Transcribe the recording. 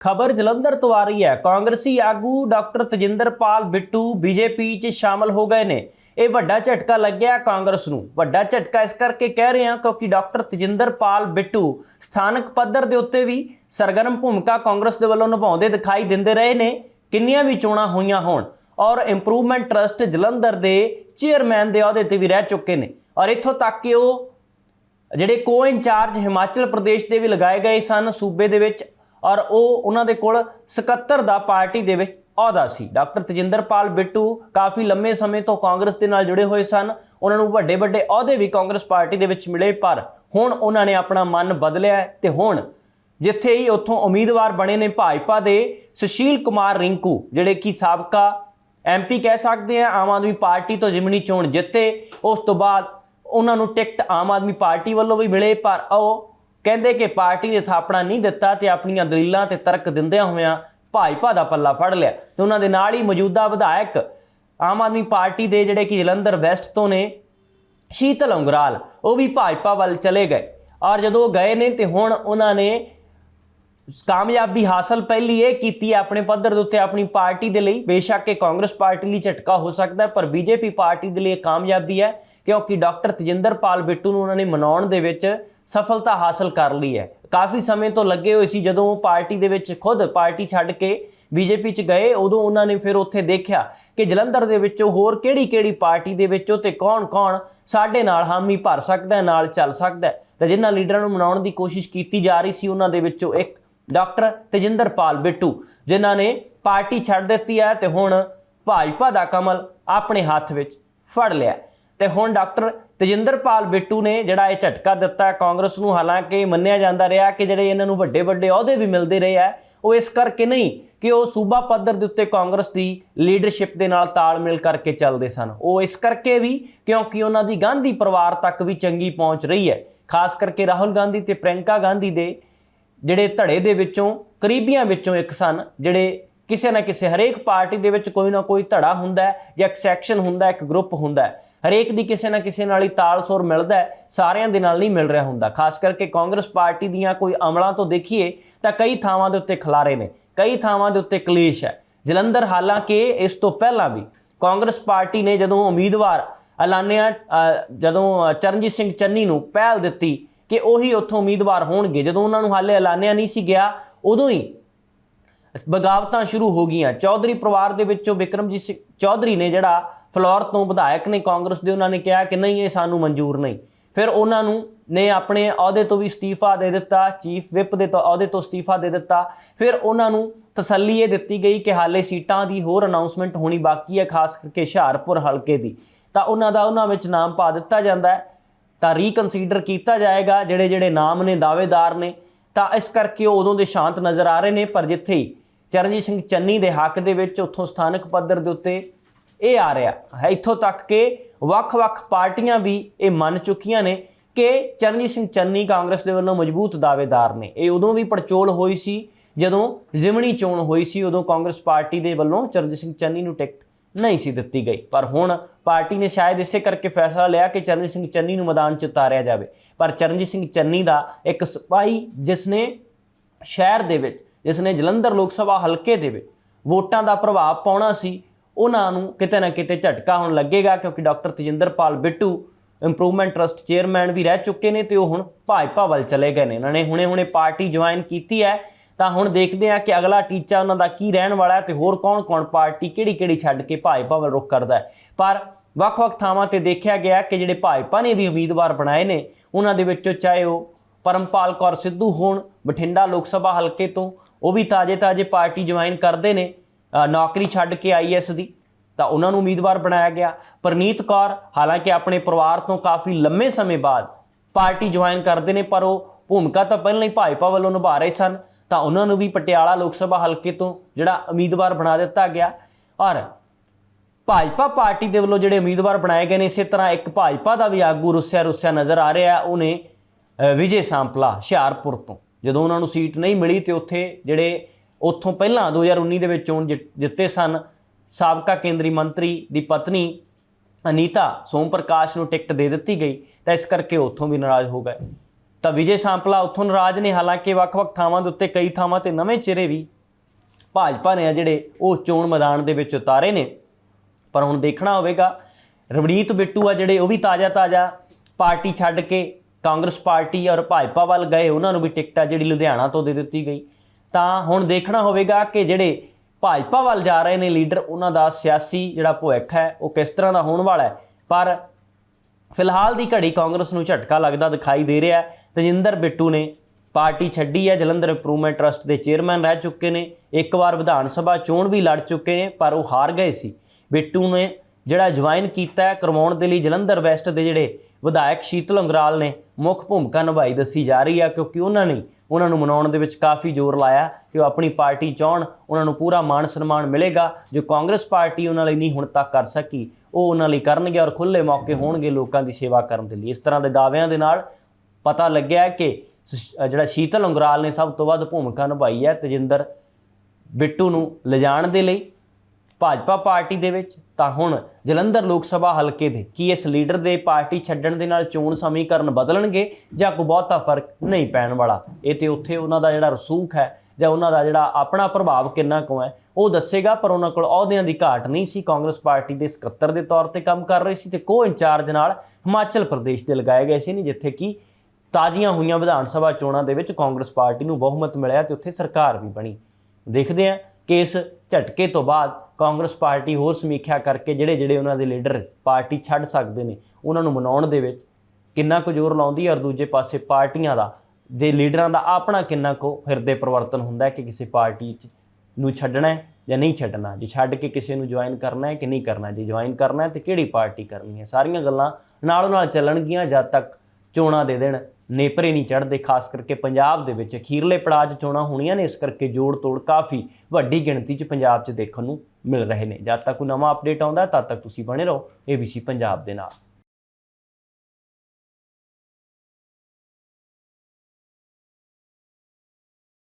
ਖਬਰ ਜਲੰਧਰ ਤੋਂ ਆ ਰਹੀ ਹੈ। ਕਾਂਗਰਸੀ ਆਗੂ ਡਾਕਟਰ ਤਜਿੰਦਰਪਾਲ ਬਿੱਟੂ ਬੀਜੇਪੀ 'ਚ ਸ਼ਾਮਲ ਹੋ ਗਏ ਨੇ। ਇਹ ਵੱਡਾ ਝਟਕਾ ਲੱਗਿਆ ਕਾਂਗਰਸ ਨੂੰ। ਵੱਡਾ ਝਟਕਾ ਇਸ ਕਰਕੇ ਕਹਿ ਰਹੇ ਹਾਂ ਕਿਉਂਕਿ ਡਾਕਟਰ ਤਜਿੰਦਰਪਾਲ ਬਿੱਟੂ ਸਥਾਨਕ ਪੱਧਰ ਦੇ ਉੱਤੇ ਵੀ ਸਰਗਰਮ ਭੂਮਿਕਾ ਕਾਂਗਰਸ ਦੇ ਵੱਲੋਂ ਨਿਭਾਉਂਦੇ ਦਿਖਾਈ ਦਿੰਦੇ ਰਹੇ ਨੇ। ਕਿੰਨੀਆਂ ਵੀ ਚੋਣਾਂ ਹੋਈਆਂ ਹੋਣ ਔਰ ਇੰਪਰੂਵਮੈਂਟ ਟਰਸਟ ਜਲੰਧਰ ਦੇ ਚੇਅਰਮੈਨ ਦੇ ਅਹੁਦੇ ਤੇ ਵੀ ਰਹਿ ਚੁੱਕੇ ਨੇ। ਔਰ ਇੱਥੋਂ ਤੱਕ ਕਿ ਉਹ ਜਿਹੜੇ ਕੋ ਇੰਚਾਰਜ ਹਿਮਾਚਲ ਪ੍ਰਦੇਸ਼ ਦੇ ਵੀ ਲਗਾਏ ਗਏ ਸਨ। ਸੂਬੇ ਦੇ ਵਿੱਚ ਔਰ ਉਹ ਉਹਨਾਂ ਦੇ ਕੋਲ 77 ਦਾ ਪਾਰਟੀ ਦੇ ਵਿੱਚ ਅਹੁਦਾ ਸੀ। ਡਾਕਟਰ ਤਜਿੰਦਰਪਾਲ ਬਿੱਟੂ ਕਾਫੀ ਲੰਮੇ ਸਮੇਂ ਤੋਂ ਕਾਂਗਰਸ ਦੇ ਨਾਲ ਜੁੜੇ ਹੋਏ ਸਨ। ਉਹਨਾਂ ਨੂੰ ਵੱਡੇ ਵੱਡੇ ਅਹੁਦੇ ਵੀ ਕਾਂਗਰਸ ਪਾਰਟੀ ਦੇ ਵਿੱਚ ਮਿਲੇ, ਪਰ ਹੁਣ ਉਹਨਾਂ ਨੇ ਆਪਣਾ ਮਨ ਬਦਲਿਆ ਹੈ ਤੇ ਹੁਣ ਜਿੱਥੇ ਹੀ ਉੱਥੋਂ ਉਮੀਦਵਾਰ ਬਣੇ ਨੇ ਭਾਜਪਾ ਦੇ ਸੁਸ਼ੀਲ ਕੁਮਾਰ ਰਿੰਕੂ, ਜਿਹੜੇ ਕਿ ਸਾਬਕਾ ਐਮਪੀ ਕਹਿ ਸਕਦੇ ਆ, ਆਮ ਆਦਮੀ ਪਾਰਟੀ ਤੋਂ ਜਿਮਨੀ ਚੋਣ ਜਿੱਤੇ। ਉਸ ਤੋਂ ਬਾਅਦ ਉਹਨਾਂ ਨੂੰ ਟਿਕਟ ਆਮ ਆਦਮੀ ਪਾਰਟੀ ਵੱਲੋਂ ਵੀ ਮਿਲੇ, ਪਰ ਉਹ ਕਹਿੰਦੇ ਕਿ ਪਾਰਟੀ ਨੇ ਥਾਪਣਾ ਨਹੀਂ ਦਿੱਤਾ ਤੇ ਆਪਣੀਆਂ ਦਲੀਲਾਂ ਤੇ ਤਰਕ ਦਿੰਦਿਆਂ ਹੋਇਆਂ ਭਾਜਪਾ ਦਾ ਪੱਲਾ ਫੜ ਲਿਆ ਤੇ ਉਹਨਾਂ ਦੇ ਨਾਲ ਹੀ ਮੌਜੂਦਾ ਵਿਧਾਇਕ ਆਮ ਆਦਮੀ ਪਾਰਟੀ ਦੇ ਜਿਹੜੇ ਕਿ ਜਲੰਧਰ ਵੈਸਟ ਤੋਂ ਨੇ, ਸ਼ੀਤਲ ਉਂਗਰਾਲ, ਉਹ ਵੀ ਭਾਜਪਾ ਵੱਲ ਚਲੇ ਗਏ। ਔਰ ਜਦੋਂ ਗਏ ਨੇ ਤੇ ਹੁਣ ਉਹਨਾਂ ਨੇ ਕਾਮਯਾਬੀ ਹਾਸਲ ਪਹਿਲੀ ਇਹ ਕੀਤੀ ਹੈ ਆਪਣੇ ਪੱਧਰ ਦੇ ਉੱਤੇ ਆਪਣੀ ਪਾਰਟੀ ਦੇ ਲਈ। ਬੇਸ਼ੱਕ ਇਹ ਕਾਂਗਰਸ ਪਾਰਟੀ ਲਈ ਝਟਕਾ ਹੋ ਸਕਦਾ ਹੈ, ਪਰ ਬੀਜੇਪੀ ਪਾਰਟੀ ਦੇ ਲਈ ਇਹ ਕਾਮਯਾਬੀ ਹੈ ਕਿਉਂਕਿ ਡਾਕਟਰ ਤਜਿੰਦਰਪਾਲ ਬਿੱਟੂ ਨੂੰ ਉਹਨਾਂ ਨੇ ਮਨਾਉਣ ਦੇ ਵਿੱਚ ਸਫਲਤਾ ਹਾਸਲ ਕਰ ਲਈ ਹੈ। ਕਾਫੀ ਸਮੇਂ ਤੋਂ ਲੱਗੇ ਹੋਏ ਸੀ ਜਦੋਂ ਉਹ ਪਾਰਟੀ ਦੇ ਵਿੱਚ ਖੁਦ ਪਾਰਟੀ ਛੱਡ ਕੇ ਬੀਜੇਪੀ 'ਚ ਗਏ, ਉਦੋਂ ਉਹਨਾਂ ਨੇ ਫਿਰ ਉੱਥੇ ਦੇਖਿਆ ਕਿ ਜਲੰਧਰ ਦੇ ਵਿੱਚੋਂ ਹੋਰ ਕਿਹੜੀ-ਕਿਹੜੀ ਪਾਰਟੀ ਦੇ ਵਿੱਚੋਂ ਤੇ ਕੌਣ-ਕੌਣ ਸਾਡੇ ਨਾਲ ਹਾਮੀ ਭਰ ਸਕਦਾ ਨਾਲ ਚੱਲ ਸਕਦਾ ਤਾਂ ਜਿਨ੍ਹਾਂ ਲੀਡਰਾਂ ਨੂੰ ਮਨਾਉਣ ਦੀ ਕੋਸ਼ਿਸ਼ ਕੀਤੀ ਜਾ ਰਹੀ ਸੀ, ਉਹਨਾਂ ਦੇ ਵਿੱਚੋਂ ਇੱਕ ਡਾਕਟਰ ਤੇਜਿੰਦਰਪਾਲ ਬਿੱਟੂ, ਜਿਨ੍ਹਾਂ ਨੇ ਪਾਰਟੀ ਛੱਡ ਦਿੱਤੀ ਹੈ ਤੇ ਹੁਣ ਭਾਜਪਾ ਦਾ ਕਮਲ ਆਪਣੇ ਹੱਥ ਵਿੱਚ ਫੜ ਲਿਆ ਹੈ। ਤੇ ਹੁਣ ਡਾਕਟਰ ਤੇਜਿੰਦਰਪਾਲ ਬਿੱਟੂ ਨੇ ਜਿਹੜਾ ਇਹ ਝਟਕਾ ਦਿੱਤਾ ਕਾਂਗਰਸ ਨੂੰ ਹਾਲਾਂਕਿ ਮੰਨਿਆ ਜਾਂਦਾ ਰਿਹਾ ਕਿ ਜਿਹੜੇ ਇਹਨਾਂ ਨੂੰ ਵੱਡੇ ਵੱਡੇ ਅਹੁਦੇ ਵੀ ਮਿਲਦੇ ਰਹੇ ਆ ਉਹ ਇਸ ਕਰਕੇ ਨਹੀਂ ਕਿ ਉਹ ਸੂਬਾ ਪੱਧਰ ਦੇ ਉੱਤੇ ਕਾਂਗਰਸ ਦੀ ਲੀਡਰਸ਼ਿਪ ਦੇ ਨਾਲ ਤਾਲਮੇਲ ਕਰਕੇ ਚੱਲਦੇ ਸਨ ਉਹ ਇਸ ਕਰਕੇ ਵੀ ਕਿਉਂਕਿ ਉਹਨਾਂ ਦੀ ਗਾਂਧੀ ਪਰਿਵਾਰ ਤੱਕ ਵੀ ਚੰਗੀ ਪਹੁੰਚ ਰਹੀ ਹੈ ਖਾਸ ਕਰਕੇ ਰਾਹੁਲ ਗਾਂਧੀ ਤੇ ਪ੍ਰਿਯੰਕਾ ਗਾਂਧੀ ਦੇ ਜਿਹੜੇ ਧੜੇ ਦੇ ਵਿੱਚੋਂ, ਕਰੀਬੀਆਂ ਵਿੱਚੋਂ ਇੱਕ ਸਨ, ਜਿਹੜੇ ਕਿਸੇ ਨਾ ਕਿਸੇ ਹਰੇਕ ਪਾਰਟੀ ਦੇ ਵਿੱਚ ਕੋਈ ਨਾ ਕੋਈ ਧੜਾ ਹੁੰਦਾ ਹੈ ਜਾਂ ਇੱਕ ਸੈਕਸ਼ਨ ਹੁੰਦਾ ਹੈ, ਇੱਕ ਗਰੁੱਪ ਹੁੰਦਾ ਹੈ। ਹਰੇਕ ਦੀ ਕਿਸੇ ਨਾ ਕਿਸੇ ਨਾਲ ਹੀ ਤਾਲਸੁਰ ਮਿਲਦਾ ਹੈ, ਸਾਰਿਆਂ ਦੇ ਨਾਲ ਨਹੀਂ ਮਿਲ ਰਿਹਾ ਹੁੰਦਾ। ਖਾਸ ਕਰਕੇ ਕਾਂਗਰਸ ਪਾਰਟੀ ਦੀਆਂ ਕੋਈ ਅਮਲਾਂ ਤੋਂ ਦੇਖੀਏ, ਤਾਂ ਕਈ ਥਾਵਾਂ ਦੇ ਉੱਤੇ ਖਲਾਰੇ ਨੇ, ਕਈ ਥਾਵਾਂ ਦੇ ਉੱਤੇ ਕਲੇਸ਼ ਹੈ। ਜਲੰਧਰ ਹਾਲਾਂਕਿ ਇਸ ਤੋਂ ਪਹਿਲਾਂ ਵੀ ਕਾਂਗਰਸ ਪਾਰਟੀ ਨੇ ਜਦੋਂ ਉਮੀਦਵਾਰ ਐਲਾਨਿਆ ਜਦੋਂ ਚਰਨਜੀਤ ਸਿੰਘ ਚੰਨੀ ਨੂੰ ਪਹਿਲ ਦਿੱਤੀ ਕਿ ਉਹੀ ਉੱਥੋਂ ਉਮੀਦਵਾਰ ਹੋਣਗੇ। ਜਦੋਂ ਉਹਨਾਂ ਨੂੰ ਹਾਲੇ ਐਲਾਨਿਆ ਨਹੀਂ ਸੀ ਗਿਆ, ਉਦੋਂ ਹੀ ਬਗਾਵਤਾਂ ਸ਼ੁਰੂ ਹੋ ਗਈਆਂ। ਚੌਧਰੀ ਪਰਿਵਾਰ ਦੇ ਵਿੱਚੋਂ ਵਿਕਰਮਜੀਤ ਸਿੰਘ ਚੌਧਰੀ ਨੇ ਜਿਹੜਾ ਫਲੋਰ ਤੋਂ ਵਿਧਾਇਕ ਨੇ ਕਾਂਗਰਸ ਦੇ, ਉਹਨਾਂ ਨੇ ਕਿਹਾ ਕਿ ਨਹੀਂ, ਇਹ ਸਾਨੂੰ ਮਨਜ਼ੂਰ ਨਹੀਂ। ਫਿਰ ਉਹਨਾਂ ਨੂੰ ਨੇ ਆਪਣੇ ਅਹੁਦੇ ਤੋਂ ਵੀ ਅਸਤੀਫਾ ਦੇ ਦਿੱਤਾ, ਚੀਫ ਵਿਪ ਦੇ ਤੋਂ, ਅਹੁਦੇ ਤੋਂ ਅਸਤੀਫਾ ਦੇ ਦਿੱਤਾ। ਫਿਰ ਉਹਨਾਂ ਨੂੰ ਤਸੱਲੀ ਇਹ ਦਿੱਤੀ ਗਈ ਕਿ ਹਾਲੇ ਸੀਟਾਂ ਦੀ ਹੋਰ ਅਨਾਉਂਸਮੈਂਟ ਹੋਣੀ ਬਾਕੀ ਹੈ, ਖਾਸ ਕਰਕੇ ਹੁਸ਼ਿਆਰਪੁਰ ਹਲਕੇ ਦੀ। ਤਾਂ ਉਹਨਾਂ ਦਾ ਉਹਨਾਂ ਵਿੱਚ ਨਾਮ ਪਾ ਦਿੱਤਾ ਜਾਂਦਾ ਹੈ। ਤਾਂ ਰੀਕਨਸੀਡਰ ਕੀਤਾ ਜਾਏਗਾ, ਜਿਹੜੇ ਜਿਹੜੇ ਨਾਮ ਨੇ, ਦਾਅਵੇਦਾਰ ਨੇ, ਤਾਂ ਇਸ ਕਰਕੇ ਉਹ ਉਦੋਂ ਦੇ ਸ਼ਾਂਤ ਨਜ਼ਰ ਆ ਰਹੇ ਨੇ, ਪਰ ਜਿੱਥੇ ਹੀ ਚਰਨਜੀਤ ਸਿੰਘ ਚੰਨੀ ਦੇ ਹੱਕ ਦੇ ਵਿੱਚ ਉੱਥੋਂ ਸਥਾਨਕ ਪੱਧਰ ਦੇ ਉੱਤੇ ਇਹ ਆ ਰਿਹਾ ਹੈ, ਇੱਥੋਂ ਤੱਕ ਕਿ ਵੱਖ-ਵੱਖ ਪਾਰਟੀਆਂ ਵੀ ਇਹ ਮੰਨ ਚੁੱਕੀਆਂ ਨੇ ਕਿ ਚਰਨਜੀਤ ਸਿੰਘ ਚੰਨੀ ਕਾਂਗਰਸ ਦੇ ਵੱਲੋਂ ਮਜ਼ਬੂਤ ਦਾਅਵੇਦਾਰ ਨੇ। ਇਹ ਉਦੋਂ ਵੀ ਪੜਚੋਲ ਹੋਈ ਸੀ, ਜਦੋਂ ਜ਼ਿਮਣੀ ਚੋਣ ਹੋਈ ਸੀ, ਉਦੋਂ ਕਾਂਗਰਸ ਪਾਰਟੀ ਦੇ ਵੱਲੋਂ ਚਰਨਜੀਤ ਸਿੰਘ ਚੰਨੀ ਨੂੰ ਟਿਕਟ ਨਹੀਂ ਸੀ ਦਿੱਤੀ ਗਈ। ਪਰ ਹੁਣ ਪਾਰਟੀ ਨੇ ਸ਼ਾਇਦ ਇਸੇ ਕਰਕੇ ਫੈਸਲਾ ਲਿਆ ਕਿ ਚਰਨਜੀਤ ਸਿੰਘ ਚੰਨੀ ਨੂੰ ਮੈਦਾਨ 'ਚ ਉਤਾਰਿਆ ਜਾਵੇ। ਪਰ ਚਰਨਜੀਤ ਸਿੰਘ ਚੰਨੀ ਦਾ ਇੱਕ ਸਿਪਾਹੀ ਜਿਸ ਨੇ ਸ਼ਹਿਰ ਦੇ ਵਿੱਚ, ਜਿਸ ਨੇ ਜਲੰਧਰ ਲੋਕ ਸਭਾ ਹਲਕੇ ਦੇ ਵਿੱਚ ਵੋਟਾਂ ਦਾ ਪ੍ਰਭਾਵ ਪਾਉਣਾ ਸੀ, ਉਹਨਾਂ ਨੂੰ ਕਿਤੇ ਨਾ ਕਿਤੇ ਝਟਕਾ ਹੋਣ ਲੱਗੇਗਾ ਕਿਉਂਕਿ doctor Tajinderpal Bittu improvement trust chairman ਵੀ ਰਹਿ ਚੁੱਕੇ ਨੇ ਤੇ ਉਹ ਹੁਣ ਭਾਜਪਾ ਵੱਲ ਚਲੇ ਗਏ ਨੇ। ਇਹਨਾਂ ਨੇ ਹੁਣੇ-ਹੁਣੇ ਪਾਰਟੀ ਜੁਆਇਨ ਕੀਤੀ ਹੈ। ਤਾਂ ਹੁਣ ਦੇਖਦੇ ਹਾਂ ਕਿ ਅਗਲਾ ਟੀਚਾ ਉਹਨਾਂ ਦਾ ਕੀ ਰਹਿਣ ਵਾਲਾ ਹੈ ਤੇ ਹੋਰ ਕੌਣ-ਕੌਣ ਪਾਰਟੀ ਕਿਹੜੀ-ਕਿਹੜੀ ਛੱਡ ਕੇ ਭਾਜਪਾ ਵੱਲ ਰੁਖ ਕਰਦਾ ਹੈ। ਪਰ ਵੱਖ-ਵੱਖ ਥਾਵਾਂ ਤੇ ਦੇਖਿਆ ਗਿਆ ਕਿ ਜਿਹੜੇ ਭਾਜਪਾ ਨੇ ਵੀ ਉਮੀਦਵਾਰ ਬਣਾਏ ਨੇ, ਉਹਨਾਂ ਦੇ ਵਿੱਚੋਂ ਚਾਹੇ ਉਹ ਪਰਮਪਾਲ ਕੌਰ ਸਿੱਧੂ ਹੋਣ, ਬਠਿੰਡਾ ਲੋਕ ਸਭਾ ਹਲਕੇ ਤੋਂ, ਉਹ ਵੀ ਤਾਜੇ-ਤਾਜੇ ਪਾਰਟੀ ਜੁਆਇਨ ਕਰਦੇ ਨੇ ਨੌਕਰੀ ਛੱਡ ਕੇ ਆਈਐਸ ਦੀ, ਤਾਂ ਉਹਨਾਂ ਨੂੰ ਉਮੀਦਵਾਰ ਬਣਾਇਆ ਗਿਆ। ਪ੍ਰਨੀਤ ਕੌਰ, ਹਾਲਾਂਕਿ ਆਪਣੇ ਪਰਿਵਾਰ ਤੋਂ ਕਾਫੀ ਲੰਮੇ ਸਮੇਂ ਬਾਅਦ ਪਾਰਟੀ ਜੁਆਇਨ ਕਰਦੇ ਨੇ, ਪਰ ਉਹ ਭੂਮਿਕਾ ਤਾਂ ਪਹਿਲਾਂ ਹੀ ਭਾਜਪਾ ਵੱਲੋਂ ਨਿਭਾ ਰਹੇ ਸਨ। ਤਾਂ ਉਹਨਾਂ ਨੂੰ ਵੀ ਪਟਿਆਲਾ ਲੋਕ ਸਭਾ ਹਲਕੇ ਤੋਂ ਜਿਹੜਾ ਉਮੀਦਵਾਰ ਬਣਾ ਦਿੱਤਾ ਗਿਆ। ਔਰ ਭਾਜਪਾ ਪਾਰਟੀ ਦੇ ਵੱਲੋਂ ਜਿਹੜੇ ਉਮੀਦਵਾਰ ਬਣਾਏ ਗਏ ਨੇ, ਇਸੇ ਤਰ੍ਹਾਂ ਇੱਕ ਭਾਜਪਾ ਦਾ ਵੀ ਆਗੂ ਰੁੱਸਿਆ ਰੁੱਸਿਆ ਨਜ਼ਰ ਆ ਰਿਹਾ। ਉਹਨੇ ਵਿਜੇ ਸਾਂਪਲਾ ਹੁਸ਼ਿਆਰਪੁਰ ਤੋਂ। ਜਦੋਂ ਉਹਨਾਂ ਨੂੰ ਸੀਟ ਨਹੀਂ ਮਿਲੀ ਤੇ ਉੱਥੇ ਜਿਹੜੇ ਉੱਥੋਂ ਪਹਿਲਾਂ 2019 ਦੇ ਵਿੱਚ ਚੋਣ ਜਿੱਤ- ਜਿੱਤੇ ਸਨ, ਸਾਬਕਾ ਕੇਂਦਰੀ ਮੰਤਰੀ ਦੀ ਪਤਨੀ ਅਨੀਤਾ ਸੋਮ ਪ੍ਰਕਾਸ਼ ਨੂੰ ਟਿਕਟ ਦੇ ਦਿੱਤੀ ਗਈ। ਤਾਂ ਇਸ ਕਰਕੇ ਉੱਥੋਂ ਵੀ ਨਾਰਾਜ਼ ਹੋ ਗਏ। ਤਾਂ ਵਿਜੇ ਸਾਂਪਲਾ ਉੱਥੋਂ ਨਾਰਾਜ਼ ਨੇ। ਹਾਲਾਂਕਿ ਵੱਖ-ਵੱਖ ਥਾਵਾਂ ਦੇ ਉੱਤੇ ਕਈ ਥਾਵਾਂ ਤੇ ਨਵੇਂ ਚਿਹਰੇ ਵੀ ਭਾਜਪਾ ਨੇ ਆ ਜਿਹੜੇ ਉਹ ਚੋਣ ਮੈਦਾਨ ਦੇ ਵਿੱਚ ਉਤਾਰੇ ਨੇ। ਪਰ ਹੁਣ ਦੇਖਣਾ ਹੋਵੇਗਾ, ਰਵਨੀਤ ਬਿੱਟੂ ਆ ਜਿਹੜੇ ਉਹ ਵੀ ਤਾਜ਼ਾ-ਤਾਜ਼ਾ ਪਾਰਟੀ ਛੱਡ ਕੇ ਕਾਂਗਰਸ ਪਾਰਟੀ ਔਰ ਭਾਜਪਾ ਵੱਲ ਗਏ, ਉਹਨਾਂ ਨੂੰ ਵੀ ਟਿਕਟ ਆ ਜਿਹੜੀ ਲੁਧਿਆਣਾ ਤੋਂ ਦੇ ਦਿੱਤੀ ਗਈ। ਤਾਂ ਹੁਣ ਦੇਖਣਾ ਹੋਵੇਗਾ ਕਿ ਜਿਹੜੇ ਭਾਜਪਾ ਵੱਲ ਜਾ ਰਹੇ ਨੇ ਲੀਡਰ, ਉਹਨਾਂ ਦਾ ਸਿਆਸੀ ਜਿਹੜਾ ਭਵਿੱਖ ਹੈ, ਉਹ ਕਿਸ ਤਰ੍ਹਾਂ ਦਾ ਹੋਣ ਵਾਲਾ ਹੈ। ਪਰ ਫਿਲਹਾਲ ਦੀ ਘੜੀ ਕਾਂਗਰਸ ਨੂੰ ਝਟਕਾ ਲੱਗਦਾ ਦਿਖਾਈ ਦੇ ਰਿਹਾ ਹੈ। ਤਜਿੰਦਰ ਬਿੱਟੂ ਨੇ ਪਾਰਟੀ ਛੱਡੀ ਹੈ, ਜਲੰਧਰ ਇੰਪਰੂਵਮੈਂਟ ਟਰਸਟ ਦੇ ਚੇਅਰਮੈਨ ਰਹਿ ਚੁੱਕੇ ਨੇ। ਇੱਕ ਵਾਰ ਵਿਧਾਨ ਸਭਾ ਚੋਣ ਵੀ ਲੜ ਚੁੱਕੇ ਨੇ, ਪਰ ਉਹ ਹਾਰ ਗਏ ਸੀ। ਬਿੱਟੂ ਨੇ ਜਿਹੜਾ ਜੁਆਇਨ ਕੀਤਾ ਹੈ, ਕਰਵਾਉਣ ਦੇ ਲਈ ਜਲੰਧਰ ਵੈਸਟ ਦੇ ਜਿਹੜੇ ਵਿਧਾਇਕ ਸ਼ੀਤਲ ਅੰਗਰਾਲ ਨੇ ਮੁੱਖ ਭੂਮਿਕਾ ਨਿਭਾਈ ਦੱਸੀ ਜਾ ਰਹੀ ਹੈ ਕਿਉਂਕਿ ਉਹਨਾਂ ਨੇ ਉਹਨਾਂ ਨੂੰ ਮਨਾਉਣ ਦੇ ਵਿੱਚ ਕਾਫੀ ਜ਼ੋਰ ਲਾਇਆ ਕਿ ਉਹ ਆਪਣੀ ਪਾਰਟੀ ਚਾਹਣ, ਉਹਨਾਂ ਨੂੰ ਪੂਰਾ ਮਾਣ ਸਨਮਾਨ ਮਿਲੇਗਾ। ਜੋ ਕਾਂਗਰਸ ਪਾਰਟੀ ਉਹਨਾਂ ਲਈ ਨਹੀਂ ਹੁਣ ਤੱਕ ਕਰ ਸਕੀ। ਉਹ ਉਹਨਾਂ ਲਈ ਕਰਨਗੇ ਔਰ ਖੁੱਲੇ ਮੌਕੇ ਹੋਣਗੇ ਲੋਕਾਂ ਦੀ ਸੇਵਾ ਕਰਨ ਦੇ ਲਈ। ਇਸ ਤਰ੍ਹਾਂ ਦੇ ਦਾਅਵਿਆਂ ਦੇ ਨਾਲ ਪਤਾ ਲੱਗਿਆ ਕਿ ਜਿਹੜਾ ਸ਼ੀਤਲ ਅੰਗਰਾਲ ਨੇ ਸਭ ਤੋਂ ਵੱਧ ਭੂਮਿਕਾ ਨਿਭਾਈ ਹੈ ਤਜਿੰਦਰ ਬਿੱਟੂ ਨੂੰ ਲਿਜਾਣ ਦੇ ਲਈ ਭਾਜਪਾ ਪਾਰਟੀ ਦੇ ਵਿੱਚ। ਤਾਂ ਹੁਣ ਜਲੰਧਰ ਲੋਕ ਸਭਾ ਹਲਕੇ ਦੇ ਕੀ ਇਸ ਲੀਡਰ ਦੇ ਪਾਰਟੀ ਛੱਡਣ ਦੇ ਨਾਲ ਚੋਣ ਸਮੀਕਰਨ ਬਦਲਣਗੇ ਜਾਂ ਕੋਈ ਬਹੁਤਾ ਫ਼ਰਕ ਨਹੀਂ ਪੈਣ ਵਾਲਾ? ਇਹ ਤੇ ਉੱਥੇ ਉਹਨਾਂ ਦਾ ਜਿਹੜਾ ਰਸੂਖ ਹੈ ਜਾਂ ਉਹਨਾਂ ਦਾ ਜਿਹੜਾ ਆਪਣਾ ਪ੍ਰਭਾਵ ਕਿੰਨਾ ਕੁ ਹੈ, ਉਹ ਦੱਸੇਗਾ, ਪਰ ਉਹਨਾਂ ਕੋਲ ਅਹੁਦਿਆਂ ਦੀ ਘਾਟ ਨਹੀਂ ਸੀ। ਕਾਂਗਰਸ ਪਾਰਟੀ ਦੇ ਸਕੱਤਰ ਦੇ ਤੌਰ ਤੇ ਕੰਮ ਕਰ ਰਹੇ ਸੀ ਤੇ ਕੋ ਇੰਚਾਰਜ ਨਾਲ ਹਿਮਾਚਲ ਪ੍ਰਦੇਸ਼ ਦੇ ਲਗਾਏ ਗਏ ਸੀ ਨਹੀਂ ਜਿੱਥੇ ਕਿ ਤਾਜ਼ੀਆਂ ਹੋਈਆਂ ਵਿਧਾਨ ਸਭਾ ਚੋਣਾਂ ਦੇ ਵਿੱਚ ਕਾਂਗਰਸ ਪਾਰਟੀ ਨੂੰ ਬਹੁਮਤ ਮਿਲਿਆ ਤੇ ਉੱਥੇ ਸਰਕਾਰ ਵੀ ਬਣੀ। ਦੇਖਦੇ ਹਾਂ ਕਿ ਇਸ ਝਟਕੇ ਤੋਂ ਬਾਅਦ ਕਾਂਗਰਸ ਪਾਰਟੀ ਹੋਰ ਸਮੀਖਿਆ ਕਰਕੇ ਜਿਹੜੇ ਜਿਹੜੇ ਉਹਨਾਂ ਦੇ ਲੀਡਰ ਪਾਰਟੀ ਛੱਡ ਸਕਦੇ ਨੇ, ਉਹਨਾਂ ਨੂੰ ਮਨਾਉਣ ਦੇ ਵਿੱਚ ਕਿੰਨਾ ਕੁ ਜ਼ੋਰ ਲਾਉਂਦੀ ਹੈ ਔਰ ਦੂਜੇ ਪਾਸੇ ਪਾਰਟੀਆਂ ਦਾ ਦੇ ਲੀਡਰਾਂ ਦਾ ਆਪਣਾ ਕਿੰਨਾ ਕੁ ਹਿਰਦੇ ਪਰਿਵਰਤਨ ਹੁੰਦਾ ਹੈ ਕਿ ਕਿਸੇ ਪਾਰਟੀ 'ਚ ਨੂੰ ਛੱਡਣਾ ਹੈ ਜਾਂ ਨਹੀਂ ਛੱਡਣਾ? ਜੇ ਛੱਡ ਕੇ ਕਿਸੇ ਨੂੰ ਜੁਆਇਨ ਕਰਨਾ ਹੈ ਕਿ ਨਹੀਂ ਕਰਨਾ? ਜੇ ਜੁਆਇਨ ਕਰਨਾ ਹੈ ਤੇ ਕਿਹੜੀ ਪਾਰਟੀ ਕਰਨੀ ਹੈ? ਸਾਰੀਆਂ ਗੱਲਾਂ ਨਾਲੋਂ ਨਾਲ ਚੱਲਣਗੀਆਂ ਜਦ ਤੱਕ ਚੋਣਾਂ ਦੇ ਦਿਨ ਨੇਪਰੇ ਨਹੀਂ ਚੜ੍ਹਦੇ, ਖਾਸ ਕਰਕੇ ਪੰਜਾਬ ਦੇ ਵਿੱਚ। ਅਖੀਰਲੇ ਪੜਾਅ 'ਚ ਚੋਣਾਂ ਹੋਣੀਆਂ ਨੇ, ਇਸ ਕਰਕੇ ਜੋੜ ਤੋੜ ਕਾਫੀ ਵੱਡੀ ਗਿਣਤੀ 'ਚ ਪੰਜਾਬ 'ਚ ਦੇਖਣ ਨੂੰ ਮਿਲ ਰਹੇ ਨੇ। ਜਦ ਤੱਕ ਕੋਈ ਨਵਾਂ ਅਪਡੇਟ ਆਉਂਦਾ ਤਦ ਤੱਕ ਤੁਸੀਂ ਬਣੇ ਰਹੋ ABC ਪੰਜਾਬ ਦੇ ਨਾਲ।